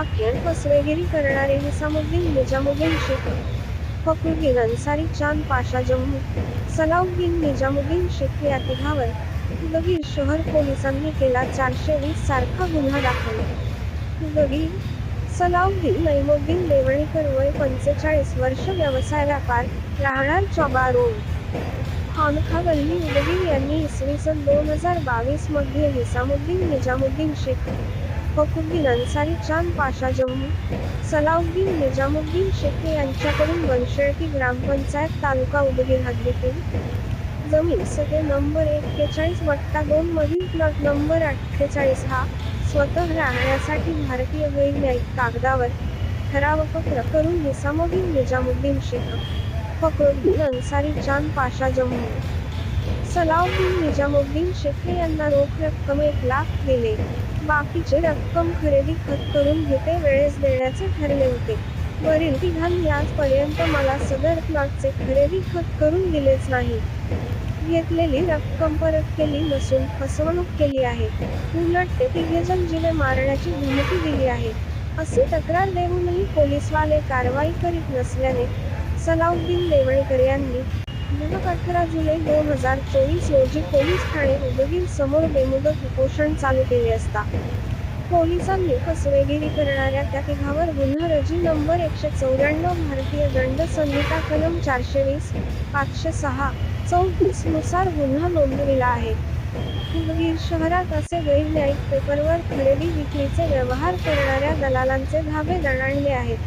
अखेर फसवेगिरी करणारे निसामुद्दीन निजामुद्दीन शेख फखरुद्दीन अन्सारी चांद पाशा जम्मू सलाउद्दीन निजामुद्दीन शेख या तिघावर उदगीर शहर पोलिसांनी केला चारशे वीस सारखा गुन्हा दाखल. उदगीर सलाउद्दीन नैमुद्दीन देवणीकर वय पंचेचाळीस वर्ष व्यवसाय व्यापार राहणार चौबा रोड खानखा गल्ली उदगीर यांनी इसवी सन दोन हजार बावीसमध्ये निसामुद्दीन निजामुद्दीन शेख फखरुद्दीन अन्सारी चांद पाशा जम्मू. सलाउद्दीन निजामुद्दीन शेखे यांच्याकडून वनशेळकी ग्रामपंचायत तालुका उदगीर हद्दीतील जमीन सटे नंबर एक्केचाळीस वट्टा दोन मधील प्लॉट नंबर अठ्ठेचाळीस हा स्वतः राहण्यासाठी भारतीय वैज्ञानिक कागदावर ठरावपत्र करून निसामुद्दीन निजामुद्दीन शेख फखरुद्दीन अन्सारी चांद पाशा जम्मू. सलाउद्दीन निजामुद्दीन शेखे यांना रोख रक्कम एक लाख दिले. बाकीचे रक्कम खरेदी खत करून घेते वेळेस देण्याचे ठरले होते. वरील तिघांनी आजपर्यंत मला सदर प्लॉटचे खरेदी खत करून दिलेच नाही. घेतलेली रक्कम परत केली नसून फसवणूक केली आहे. उलट ते तिघेजण जिने मारण्याची धमकी दिली आहे. असे तक्रार देऊनही पोलीसवाले कारवाई करीत नसल्याने सलाउद्दीन देवळीकर यांनी दिनांक अठरा जुलै दोन हजार चोवीस रोजी पोलीस ठाणे उदगीर समोर बेमुदत उपोषण चालू केले असता. पोलिसांनी फसवेगिरी करणाऱ्या त्या तिघावर गुन्हा रजी नंबर एकशे चौऱ्याण्णव भारतीय दंड संहिता कलम चारशे वीस पाचशे सहा चौतीसनुसार गुन्हा नोंदविला आहे. उदगीर शहरात असे गैरन्यायिक पेपरवर खरेदी विक्रीचे व्यवहार करणाऱ्या दलालांचे धाबे दणाणले आहेत.